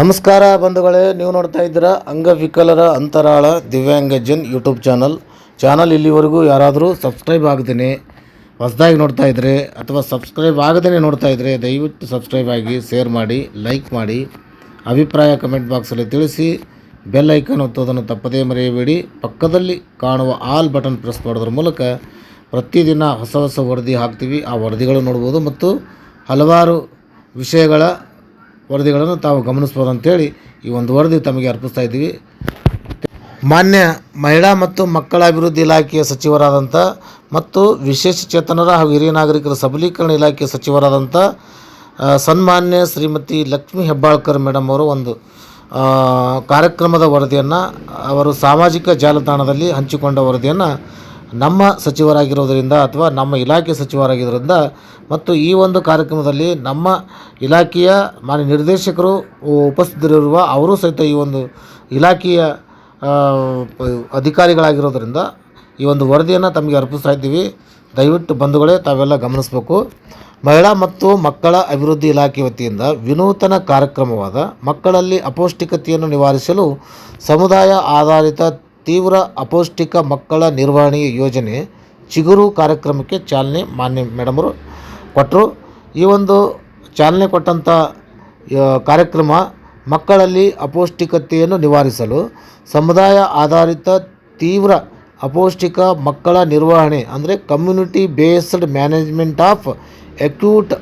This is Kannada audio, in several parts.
ನಮಸ್ಕಾರ ಬಂಧುಗಳೇ, ನೀವು ನೋಡ್ತಾ ಇದ್ದೀರಾ ಅಂಗವಿಕಲರ ಅಂತರಾಳ ದಿವ್ಯಾಂಗ ಜನ್ ಯೂಟ್ಯೂಬ್ ಚಾನಲ್. ಚಾನಲ್ ಇಲ್ಲಿವರೆಗೂ ಯಾರಾದರೂ ಸಬ್ಸ್ಕ್ರೈಬ್ ಆಗ್ದೇನೆ, ಹೊಸದಾಗಿ ನೋಡ್ತಾ ಇದ್ದರೆ ಅಥವಾ ಸಬ್ಸ್ಕ್ರೈಬ್ ಆಗದೇ ನೋಡ್ತಾ ಇದ್ದರೆ ದಯವಿಟ್ಟು ಸಬ್ಸ್ಕ್ರೈಬ್ ಆಗಿ, ಶೇರ್ ಮಾಡಿ, ಲೈಕ್ ಮಾಡಿ, ಅಭಿಪ್ರಾಯ ಕಮೆಂಟ್ ಬಾಕ್ಸಲ್ಲಿ ತಿಳಿಸಿ, ಬೆಲ್ ಐಕನ್ ಒತ್ತೋದನ್ನು ತಪ್ಪದೇ ಮರೆಯಬೇಡಿ. ಪಕ್ಕದಲ್ಲಿ ಕಾಣುವ ಆಲ್ ಬಟನ್ ಪ್ರೆಸ್ ಮಾಡೋದ್ರ ಮೂಲಕ ಪ್ರತಿದಿನ ಹೊಸ ಹೊಸ ವರದಿ ಹಾಕ್ತೀವಿ. ಆ ವರದಿಗಳು ನೋಡ್ಬೋದು ಮತ್ತು ಹಲವಾರು ವಿಷಯಗಳ ವರದಿಗಳನ್ನು ತಾವು ಗಮನಿಸ್ಬೋದು ಅಂತೇಳಿ ಈ ಒಂದು ವರದಿ ತಮಗೆ ಅರ್ಪಿಸ್ತಾ ಇದ್ದೀವಿ. ಮಾನ್ಯ ಮಹಿಳಾ ಮತ್ತು ಮಕ್ಕಳ ಅಭಿವೃದ್ಧಿ ಇಲಾಖೆಯ ಸಚಿವರಾದಂಥ ಮತ್ತು ವಿಶೇಷ ಚೇತನರ ಹಾಗೂ ಹಿರಿಯ ನಾಗರಿಕರ ಸಬಲೀಕರಣ ಇಲಾಖೆಯ ಸಚಿವರಾದಂಥ ಸನ್ಮಾನ್ಯ ಶ್ರೀಮತಿ ಲಕ್ಷ್ಮೀ ಹೆಬ್ಬಾಳ್ಕರ್ ಮೇಡಮ್ ಅವರು ಒಂದು ಕಾರ್ಯಕ್ರಮದ ವರದಿಯನ್ನು ಅವರು ಸಾಮಾಜಿಕ ಜಾಲತಾಣದಲ್ಲಿ ಹಂಚಿಕೊಂಡ ವರದಿಯನ್ನು ನಮ್ಮ ಸಚಿವರಾಗಿರೋದರಿಂದ ಅಥವಾ ನಮ್ಮ ಇಲಾಖೆ ಸಚಿವರಾಗಿರೋದರಿಂದ ಮತ್ತು ಈ ಒಂದು ಕಾರ್ಯಕ್ರಮದಲ್ಲಿ ನಮ್ಮ ಇಲಾಖೆಯ ಮಾನ್ಯ ನಿರ್ದೇಶಕರು ಉಪಸ್ಥಿತರಿರುವ ಅವರು ಸಹಿತ ಈ ಒಂದು ಇಲಾಖೆಯ ಅಧಿಕಾರಿಗಳಾಗಿರೋದರಿಂದ ಈ ಒಂದು ವರದಿಯನ್ನು ತಮಗೆ ಅರ್ಪಿಸ್ತಾ ಇದ್ದೀವಿ. ದಯವಿಟ್ಟು ಬಂಧುಗಳೇ, ತಾವೆಲ್ಲ ಗಮನಿಸಬೇಕು. ಮಹಿಳಾ ಮತ್ತು ಮಕ್ಕಳ ಅಭಿವೃದ್ಧಿ ಇಲಾಖೆ ವತಿಯಿಂದ ವಿನೂತನ ಕಾರ್ಯಕ್ರಮವಾದ ಮಕ್ಕಳಲ್ಲಿ ಅಪೌಷ್ಟಿಕತೆಯನ್ನು ನಿವಾರಿಸಲು ಸಮುದಾಯ ಆಧಾರಿತ ತೀವ್ರ ಅಪೌಷ್ಟಿಕ ಮಕ್ಕಳ ನಿರ್ವಹಣೆ ಯೋಜನೆ ಚಿಗುರು ಕಾರ್ಯಕ್ರಮಕ್ಕೆ ಚಾಲನೆ ಮಾನ್ಯ ಮೇಡಮರು ಕೊಟ್ಟರು. ಈ ಒಂದು ಚಾಲನೆ ಕೊಟ್ಟಂಥ ಕಾರ್ಯಕ್ರಮ ಮಕ್ಕಳಲ್ಲಿ ಅಪೌಷ್ಟಿಕತೆಯನ್ನು ನಿವಾರಿಸಲು ಸಮುದಾಯ ಆಧಾರಿತ ತೀವ್ರ ಅಪೌಷ್ಟಿಕ ಮಕ್ಕಳ ನಿರ್ವಹಣೆ, ಅಂದರೆ community based management of acute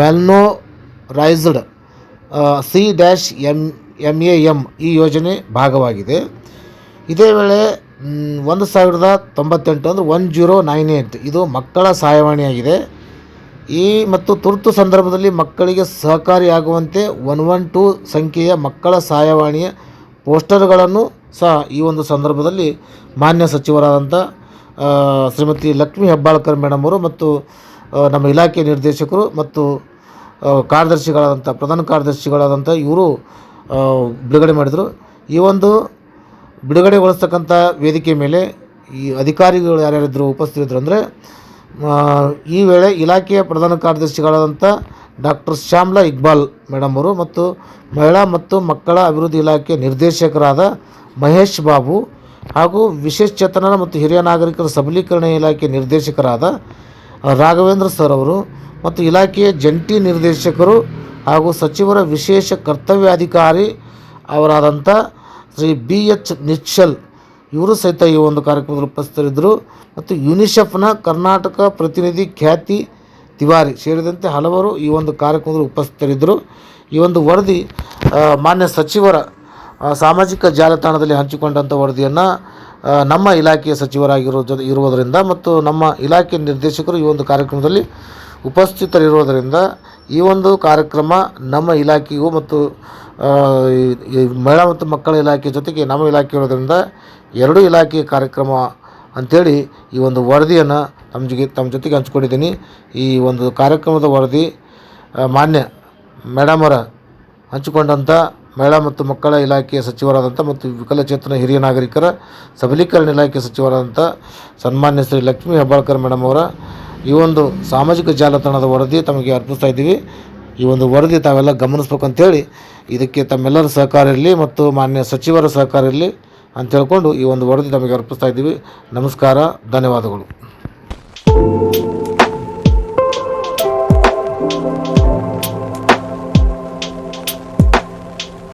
malnourished C dash M M A M ಈ ಯೋಜನೆ ಭಾಗವಾಗಿದೆ. ಇದೇ ವೇಳೆ ಒಂದು ಸಾವಿರದ ತೊಂಬತ್ತೆಂಟು ಅಂದರೆ ಒನ್ ಜೀರೋ ನೈನ್ ಏಯ್ಟ್ ಇದು ಮಕ್ಕಳ ಸಹಾಯವಾಣಿಯಾಗಿದೆ ಈ ಮತ್ತು ತುರ್ತು ಸಂದರ್ಭದಲ್ಲಿ ಮಕ್ಕಳಿಗೆ ಸಹಕಾರಿಯಾಗುವಂತೆ ಒನ್ ಒನ್ ಟೂ ಸಂಖ್ಯೆಯ ಮಕ್ಕಳ ಸಹಾಯವಾಣಿಯ ಪೋಸ್ಟರ್ಗಳನ್ನು ಸಹ ಈ ಒಂದು ಸಂದರ್ಭದಲ್ಲಿ ಮಾನ್ಯ ಸಚಿವರಾದಂಥ ಶ್ರೀಮತಿ ಲಕ್ಷ್ಮೀ ಹೆಬ್ಬಾಳ್ಕರ್ ಮೇಡಮ್ ಅವರು ಮತ್ತು ನಮ್ಮ ಇಲಾಖೆ ನಿರ್ದೇಶಕರು ಮತ್ತು ಕಾರ್ಯದರ್ಶಿಗಳಾದಂಥ ಪ್ರಧಾನ ಕಾರ್ಯದರ್ಶಿಗಳಾದಂಥ ಇವರು ಬಿಡುಗಡೆ ಮಾಡಿದರು. ಈ ಒಂದು ಬಿಡುಗಡೆಗೊಳಿಸ್ತಕ್ಕಂಥ ವೇದಿಕೆ ಮೇಲೆ ಈ ಅಧಿಕಾರಿಗಳು ಯಾರ್ಯಾರಿದ್ದರು ಉಪಸ್ಥಿತರಿದ್ದರು ಅಂದರೆ ಈ ವೇಳೆ ಇಲಾಖೆಯ ಪ್ರಧಾನ ಕಾರ್ಯದರ್ಶಿಗಳಾದಂಥ ಡಾಕ್ಟರ್ ಶ್ಯಾಮ್ಲಾ ಇಕ್ಬಾಲ್ ಮೇಡಮ್ ಅವರು ಮತ್ತು ಮಹಿಳಾ ಮತ್ತು ಮಕ್ಕಳ ಅಭಿವೃದ್ಧಿ ಇಲಾಖೆ ನಿರ್ದೇಶಕರಾದ ಮಹೇಶ್ ಬಾಬು ಹಾಗೂ ವಿಶೇಷ ಚೇತನ ಮತ್ತು ಹಿರಿಯ ನಾಗರಿಕರ ಸಬಲೀಕರಣ ಇಲಾಖೆ ನಿರ್ದೇಶಕರಾದ ರಾಘವೇಂದ್ರ ಸರ್ ಅವರು ಮತ್ತು ಇಲಾಖೆಯ ಜಂಟಿ ನಿರ್ದೇಶಕರು ಹಾಗೂ ಸಚಿವರ ವಿಶೇಷ ಕರ್ತವ್ಯಾಧಿಕಾರಿ ಅವರಾದಂಥ ಶ್ರೀ ಬಿ ಎಚ್ ನಿಶ್ಚಲ್. ಇವರು ಸಹಿತ ಈ ಒಂದು ಕಾರ್ಯಕ್ರಮದಲ್ಲಿ ಉಪಸ್ಥಿತರಿದ್ದರು. ಮತ್ತು ಯುನಿಸೆಫ್ನ ಕರ್ನಾಟಕ ಪ್ರತಿನಿಧಿ ಖ್ಯಾತಿ ತಿವಾರಿ ಸೇರಿದಂತೆ ಹಲವರು ಈ ಒಂದು ಕಾರ್ಯಕ್ರಮದಲ್ಲಿ ಉಪಸ್ಥಿತರಿದ್ದರು. ಈ ಒಂದು ವರದಿ ಮಾನ್ಯ ಸಚಿವರ ಸಾಮಾಜಿಕ ಜಾಲತಾಣದಲ್ಲಿ ಹಂಚಿಕೊಂಡಂಥ ವರದಿಯನ್ನು ನಮ್ಮ ಇಲಾಖೆಯ ಸಚಿವರಾಗಿರೋ ಜೊತೆ ಇರುವುದರಿಂದ ಮತ್ತು ನಮ್ಮ ಇಲಾಖೆ ನಿರ್ದೇಶಕರು ಈ ಒಂದು ಕಾರ್ಯಕ್ರಮದಲ್ಲಿ ಉಪಸ್ಥಿತರಿರುವುದರಿಂದ ಈ ಒಂದು ಕಾರ್ಯಕ್ರಮ ನಮ್ಮ ಇಲಾಖೆಗೂ ಮತ್ತು ಈ- ಮಹಿಳಾ ಮತ್ತು ಮಕ್ಕಳ ಇಲಾಖೆ ಜೊತೆಗೆ ನಮ್ಮ ಇಲಾಖೆ ಇರೋದ್ರಿಂದ ಎರಡೂ ಇಲಾಖೆ ಕಾರ್ಯಕ್ರಮ ಅಂಥೇಳಿ ಈ ಒಂದು ವರದಿಯನ್ನು ಜೊತೆ ತಮ್ಮ ಜೊತೆಗೆ ಹಂಚ್ಕೊಂಡಿದ್ದೀನಿ. ಈ ಒಂದು ಕಾರ್ಯಕ್ರಮದ ವರದಿ ಮಾನ್ಯ ಮೇಡಮರ ಹಂಚಿಕೊಂಡಂಥ ಮಹಿಳಾ ಮತ್ತು ಮಕ್ಕಳ ಇಲಾಖೆಯ ಸಚಿವರಾದಂಥ ಮತ್ತು ವಿಕಲಚೇತನ ಹಿರಿಯ ನಾಗರಿಕರ ಸಬಲೀಕರಣ ಇಲಾಖೆ ಸಚಿವರಾದಂಥ ಸನ್ಮಾನ್ಯ ಶ್ರೀ ಲಕ್ಷ್ಮೀ ಹೆಬ್ಬಾಳ್ಕರ್ ಮೇಡಮ್ ಅವರ ಈ ಒಂದು ಸಾಮಾಜಿಕ ಜಾಲತಾಣದ ವರದಿ ತಮಗೆ ಅರ್ಪಿಸ್ತಾ ಇದ್ದೀವಿ. ಈ ಒಂದು ವರದಿ ತಾವೆಲ್ಲ ಗಮನಿಸ್ಬೇಕು ಅಂತೇಳಿ ಇದಕ್ಕೆ ತಮ್ಮೆಲ್ಲರ ಸಹಕಾರ ಇರಲಿ ಮತ್ತು ಮಾನ್ಯ ಸಚಿವರ ಸಹಕಾರ ಇರಲಿ ಅಂತ ಹೇಳ್ಕೊಂಡು ಈ ಒಂದು ವರದಿ ತಮಗೆ ಅರ್ಪಿಸ್ತಾ ಇದ್ದೀವಿ. ನಮಸ್ಕಾರ, ಧನ್ಯವಾದಗಳು.